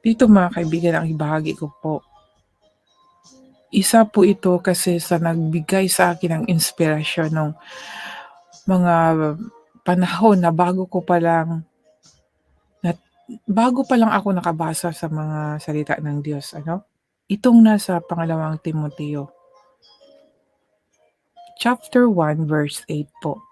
Dito mga kaibigan, ang ibahagi ko po. Isa po ito kasi sa nagbigay sa akin ng inspirasyon ng mga panahon na bago ko pa lang na bago pa lang ako nakabasa sa mga salita ng Diyos, ano? Itong nasa pangalawang Timoteo. Chapter 1, verse 8 po.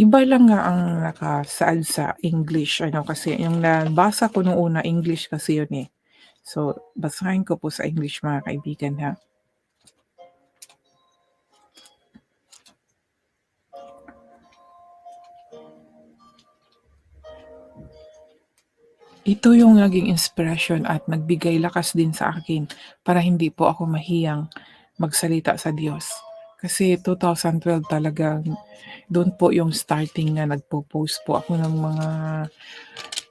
Iba lang nga ang nakasaad sa English, ano, kasi yung nabasa ko nung una, English kasi yun eh. So, basahin ko po sa English mga kaibigan ha. Ito yung naging inspirasyon at nagbigay lakas din sa akin para hindi po ako mahiyang magsalita sa Diyos. Kasi 2012 talagang doon po yung starting na nagpo-post po ako ng mga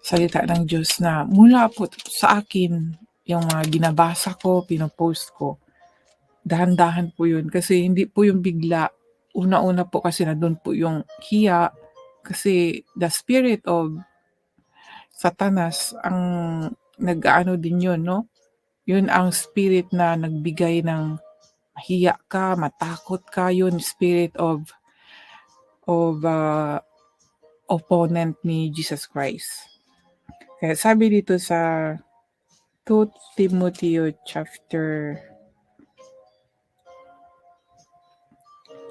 salita ng Diyos na mula po sa akin, yung mga ginabasa ko, pinopost ko. Dahan-dahan po yun kasi hindi po yung bigla. Una-una po kasi na doon po yung hiya kasi the spirit of Satanas ang nag-aano din yun, no? Yun ang spirit na nagbigay ng mahiya ka, matakot ka, yun spirit of of uh, opponent ni Jesus Christ. Kaya sabi dito sa 2 Timothy chapter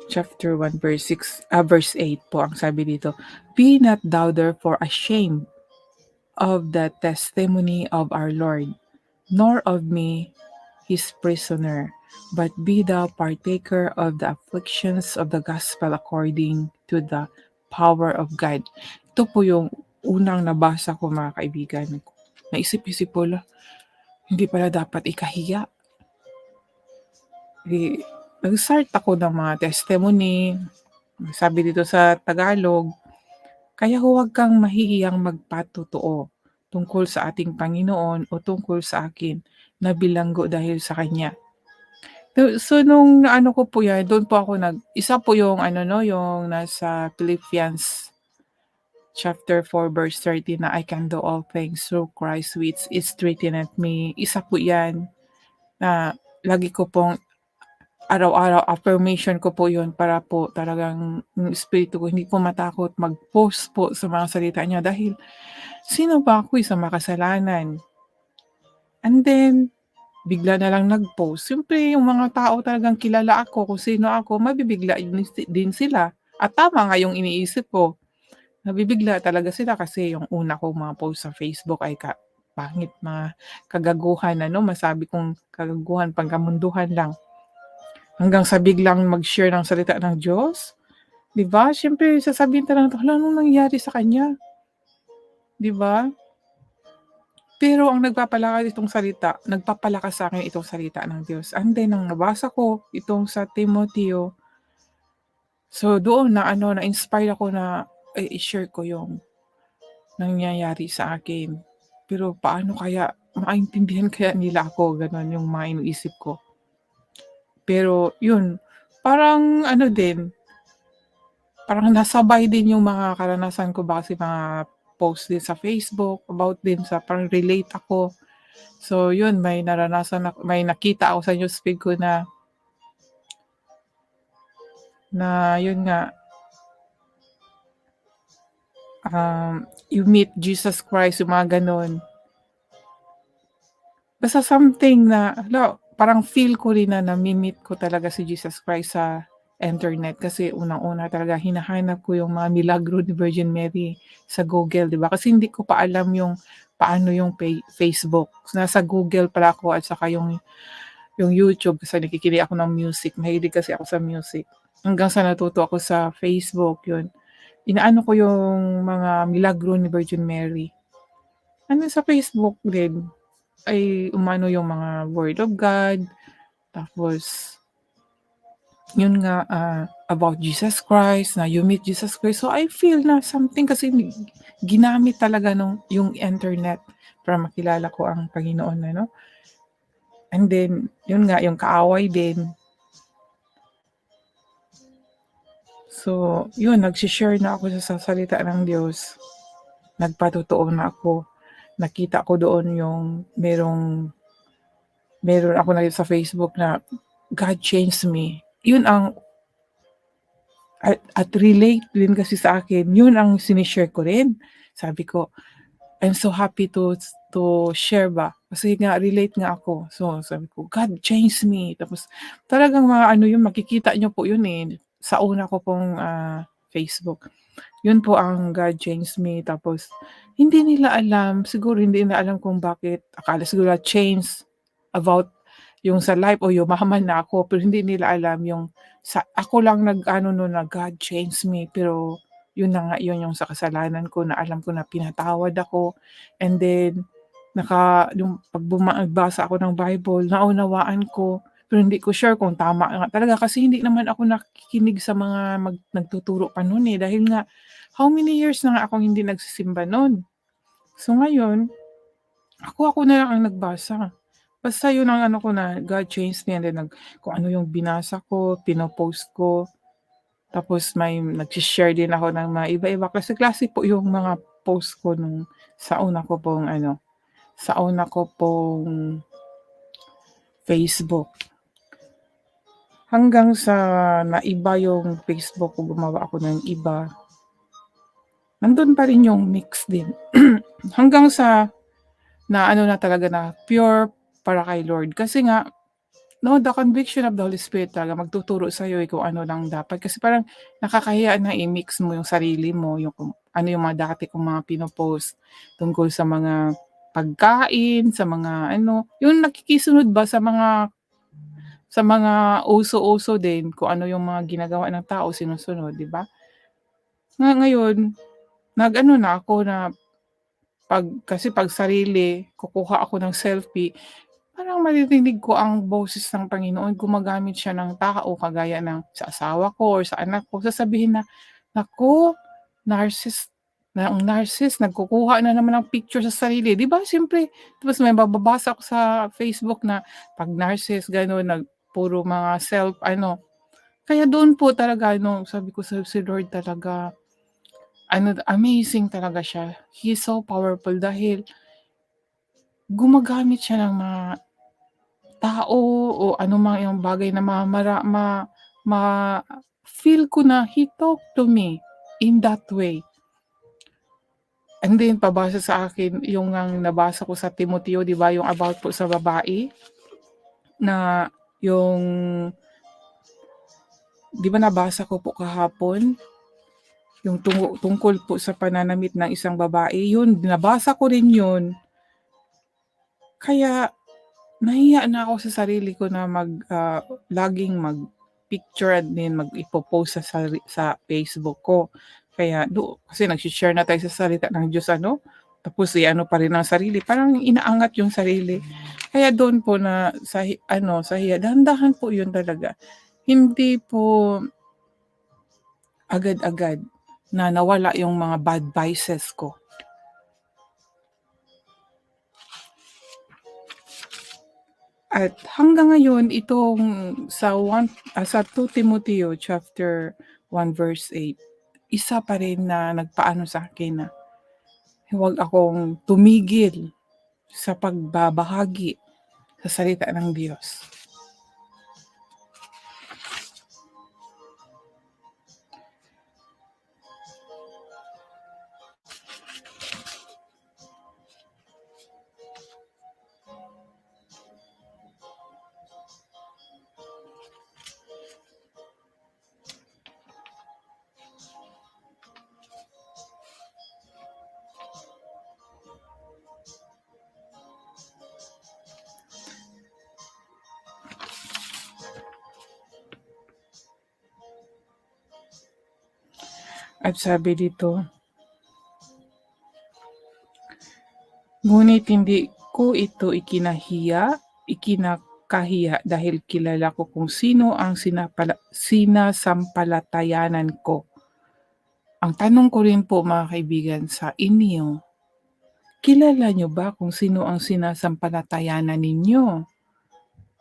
chapter 1 verse 6 uh, verse 8 po ang sabi dito be not thou therefore ashamed of the testimony of our Lord nor of me his prisoner but be thou partaker of the afflictions of the gospel according to the power of God. Ito po yung unang nabasa ko mga kaibigan. Naisip-isip po hindi pala dapat ikahiya. Di, nag-start ako ng mga testimony. Sabi dito sa Tagalog kaya huwag kang mahihiyang magpatotoo tungkol sa ating Panginoon o tungkol sa akin na bilanggo dahil sa Kanya. So, nung ano ko po yan, doon po ako nag, isa po yung ano no, yung nasa Philippians chapter 4 verse 30 na I can do all things through Christ which is strengthened me. Isa po yan na lagi ko pong araw-araw affirmation ko po yun para po talagang yung espiritu ko hindi po matakot mag-post po sa mga salita niya dahil sino ba ako sa makasalanan? And then, bigla na lang nag-post. Siyempre, yung mga tao talagang kilala ako, kung sino ako, mabibigla din sila. At tama nga yung iniisip ko. Nabibigla talaga sila kasi yung una ko mga post sa Facebook ay ka, pangit mga kagaguhan, ano, masabi kong kagaguhan, pangkamunduhan lang hanggang sa biglang mag-share ng salita ng Diyos. 'Di ba? Siyempre sasabihin talaga, "Hala, anong nangyari sa kanya?" 'Di ba? Pero ang nagpapalakas itong salita, nagpapalakas sa akin itong salita ng Diyos. And then nang nabasa ko itong sa Timoteo, so doon na ano, na-inspire ako na eh, i-share ko yung nangyayari sa akin. Pero paano kaya maintindihan kaya nila ako, gano'n yung mga iniisip ko. Pero yun, parang ano din, parang nasabay din yung mga karanasan ko ba kasi mga post din sa Facebook about din sa parang relate ako. So yun, may naranasan may nakita ako sa newsfeed ko na na yun nga um, you meet Jesus Christ, yung mga ganon. Basta something na, hala, parang feel ko rin na nami-meet ko talaga si Jesus Christ sa internet kasi unang-una talaga hinahanap ko yung mga milagro ni Virgin Mary sa Google, 'di ba? Kasi hindi ko pa alam yung paano yung pay, Facebook. Nasa Google pala ako at saka yung yung YouTube kasi nakikinig ako ng music. Mahilig kasi ako sa music. Hanggang sa natuto ako sa Facebook, yun. Inaano ko yung mga milagro ni Virgin Mary. Ano sa Facebook din ay umano yung mga word of God. Tapos yun nga uh, about Jesus Christ na you meet Jesus Christ. So I feel na something kasi ginamit talaga nung yung internet para makilala ko ang Panginoon ano. And then yun nga yung kaaway din. So, yun, nagsishare na ako sa salita ng Diyos. Nagpatotoo na ako nakita ko doon yung merong meron ako nakita sa Facebook na God changed me. Yun ang at, at relate din kasi sa akin, yun ang sinishare ko rin. Sabi ko, I'm so happy to to share ba. Kasi nga, relate nga ako. So, sabi ko, God changed me. Tapos, talagang mga ano yun, makikita nyo po yun eh. Sa una ko pong ah, Facebook. Yun po ang God changed me. Tapos, hindi nila alam, siguro hindi nila alam kung bakit. Akala siguro change about yung sa life o yumaman na ako pero hindi nila alam yung sa ako lang nag-ano no na God changed me pero yun na nga yun yung sa kasalanan ko na alam ko na pinatawad ako. And then naka yung pag buma- nagbasa ako ng Bible naunawaan ko pero hindi ko sure kung tama nga talaga kasi hindi naman ako nakikinig sa mga mag, nagtuturo pa noon eh. Dahil nga how many years na nga akong hindi nagsisimba noon so ngayon ako ako na lang ang nagbasa Basta yun ang ano ko na, God changed me and then nag, kung ano yung binasa ko, pinopost ko. Tapos may nag-share din ako ng mga iba-iba. Kasi klase po yung mga post ko nung sa una ko pong ano, sa una ko pong Facebook. Hanggang sa naiba yung Facebook ko, gumawa ako ng iba. Nandun pa rin yung mix din. Hanggang sa na ano na talaga na pure para kay Lord. Kasi nga, no, the conviction of the Holy Spirit talaga magtuturo sa iyo kung ano lang dapat. Kasi parang nakakahiya na i-mix mo yung sarili mo, yung ano yung mga dati kong mga pinopost tungkol sa mga pagkain, sa mga ano, yung nakikisunod ba sa mga sa mga uso-uso din kung ano yung mga ginagawa ng tao sinusunod, di ba? Nga ngayon, nag-ano na ako na pag kasi pag sarili, kukuha ako ng selfie, Parang maririnig ko ang boses ng Panginoon, gumagamit siya ng tao kagaya ng sa asawa ko or sa anak ko. Sasabihin na, "Naku, narcissist na ang narcissist nagkukuha na naman ng picture sa sarili." 'Di ba siyempre tapos may mababasa ko sa Facebook na 'pag narcissist gano'n nag puro mga self ano. Kaya doon po talaga ano, sabi ko sa si Lord talaga, ano amazing talaga siya. He so powerful dahil gumagamit siya ng mga tao o anumang yung bagay na mamara ma ma-feel ko na he talked to me in that way. And then pabasa sa akin yung ngang nabasa ko sa Timoteo, 'di ba, yung about po sa babae na yung 'di ba nabasa ko po kahapon yung tungo, tungkol po sa pananamit ng isang babae, yun nabasa ko rin yun. Kaya nahiya na ako sa sarili ko na mag ah, laging mag-picture and then mag-ipo-post sa sari sa Facebook ko. Kaya do kasi nagshi-share na tayo sa salita ng Diyos ano, tapos i-ano pa rin ang sarili, parang inaangat yung sarili. Kaya doon po na sa ano, sa hiya, dahan-dahan po yun talaga. Hindi po agad-agad na nawala yung mga bad vices ko. At hanggang ngayon itong sa 1 ah, sa 2 Timoteo chapter 1 verse 8, isa pa rin na nagpaano sa akin na huwag akong tumigil sa pagbabahagi sa salita ng Diyos. At sabi dito, ngunit hindi ko ito ikinahiya, ikinakahiya dahil kilala ko kung sino ang sinapala, sinasampalatayanan ko. Ang tanong ko rin po mga kaibigan sa inyo, kilala nyo ba kung sino ang sinasampalatayanan ninyo?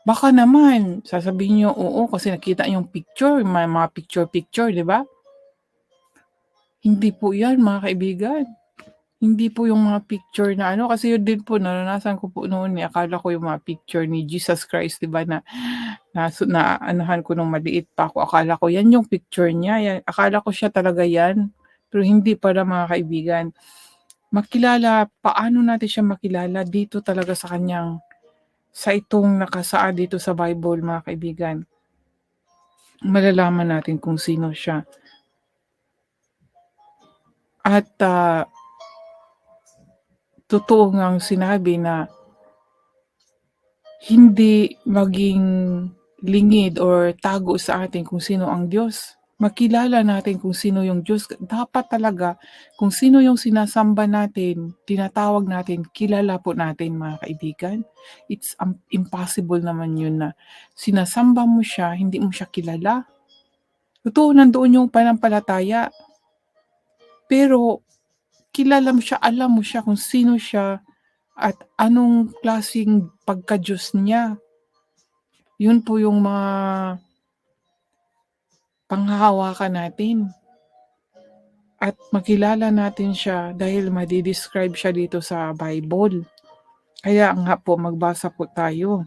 Baka naman, sasabihin nyo, oo, kasi nakita yung picture, may mga picture-picture, di ba? Hindi po yan mga kaibigan. Hindi po yung mga picture na ano, kasi yun din po naranasan ko po noon, eh, akala ko yung mga picture ni Jesus Christ 'di ba na nasu naanuhan ko nung maliit pa ako, akala ko yan yung picture niya, yan akala ko siya talaga yan, pero hindi pala mga kaibigan. Makilala paano natin siya makilala dito talaga sa kaniyang sa itong nakasaad dito sa Bible mga kaibigan. Malalaman natin kung sino siya. At, ah totoo ngang sinabi na hindi maging lingid or tago sa atin kung sino ang Diyos. Makilala natin kung sino yung Diyos. Dapat talaga kung sino yung sinasamba natin, tinatawag natin, kilala po natin mga kaibigan. It's um, impossible naman yun na sinasamba mo siya, hindi mo siya kilala. Totoo, nandoon yung panampalataya. Pero kilala mo siya, alam mo siya kung sino siya at anong klaseng pagka-Diyos niya. Yun po yung mga panghahawakan natin. At makilala natin siya dahil madi-describe siya dito sa Bible. Kaya nga po magbasa po tayo.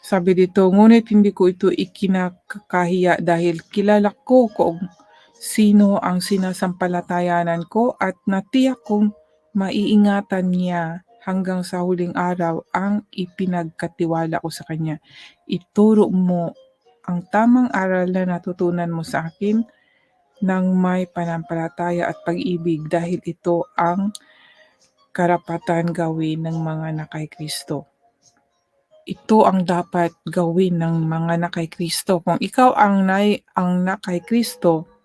Sabi dito, ngunit hindi ko ito ikinakahiya dahil kilala ko kung sino ang sinasampalatayanan ko at natiyak kong maiingatan niya hanggang sa huling araw ang ipinagkatiwala ko sa kanya. Ituro mo ang tamang aral na natutunan mo sa akin ng may panampalataya at pag-ibig dahil ito ang karapatan gawin ng mga nakay Kristo. Ito ang dapat gawin ng mga nakay Kristo. Kung ikaw ang, nay, ang nakay Kristo,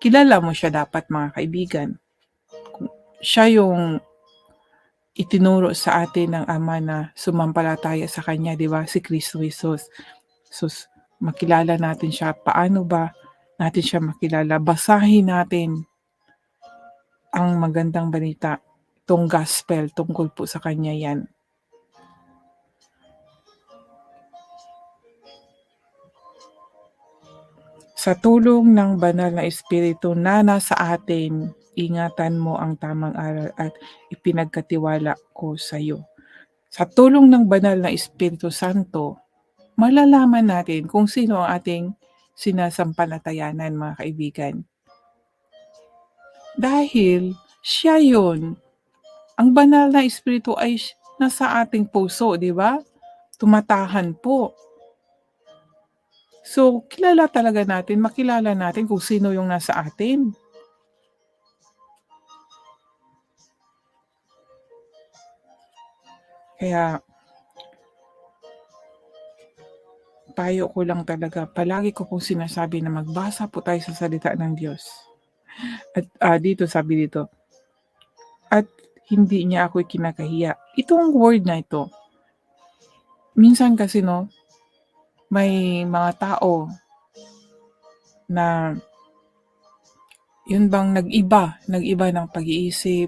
kilala mo siya dapat mga kaibigan. Siya yung itinuro sa atin ng Ama na sumampalataya sa Kanya, di ba? Si Kristo Jesus. So, makilala natin siya. Paano ba natin siya makilala? Basahin natin ang magandang balita, itong gospel tungkol po sa Kanya yan. Sa tulong ng banal na Espiritu na nasa atin, ingatan mo ang tamang aral at ipinagkatiwala ko sa iyo. Sa tulong ng banal na Espiritu Santo, malalaman natin kung sino ang ating sinasampalatayanan mga kaibigan. Dahil siya yon. Ang banal na Espiritu ay nasa ating puso, di ba? Tumatahan po. So, kilala talaga natin, makilala natin kung sino yung nasa atin. Kaya, payo ko lang talaga, palagi ko pong sinasabi na magbasa po tayo sa salita ng Diyos. At uh, dito sabi dito, at hindi niya ako kinakahiya. Itong word na ito, minsan kasi no, may mga tao na yun bang nag-iba, nag-iba ng pag-iisip,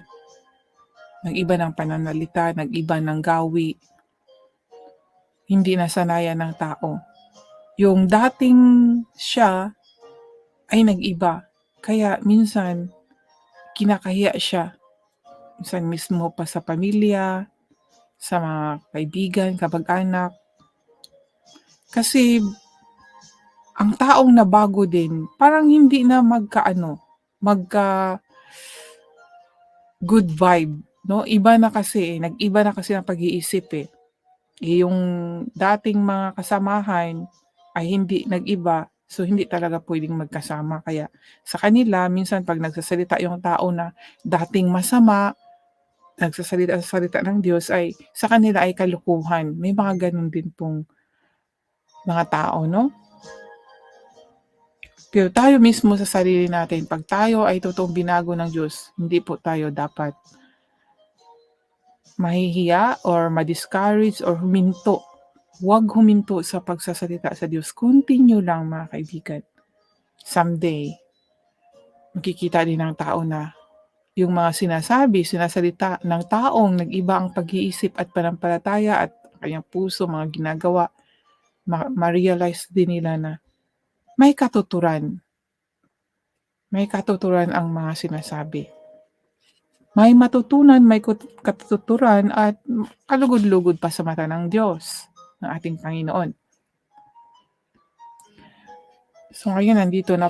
nag-iba ng pananalita, nag-iba ng gawi, hindi nasanayan ng tao. Yung dating siya ay nag-iba. Kaya minsan, kinakahiya siya. Minsan mismo pa sa pamilya, sa mga kaibigan, kapag-anak, kasi ang taong nabago din, parang hindi na magkaano, magka good vibe, no? Iba na kasi, eh, nag-iba na kasi ang pag-iisip eh. eh. Yung dating mga kasamahan ay hindi nag-iba, so hindi talaga pwedeng magkasama. Kaya sa kanila, minsan pag nagsasalita yung tao na dating masama, nagsasalita sa salita ng Diyos ay sa kanila ay kalukuhan. May mga ganun din pong mga tao, no? Pero tayo mismo sa sarili natin, pag tayo ay totoong binago ng Diyos, hindi po tayo dapat mahihiya or ma-discourage or huminto. Huwag huminto sa pagsasalita sa Diyos. Continue lang mga kaibigan. Someday, makikita din ng tao na yung mga sinasabi, sinasalita ng taong nag-iba ang pag-iisip at panampalataya at kanyang puso, mga ginagawa, ma-realize din nila na may katuturan. May katuturan ang mga sinasabi. may matutunan, may katuturan at kalugod-lugod pa sa mata ng Diyos, ng ating Panginoon. So ngayon nandito na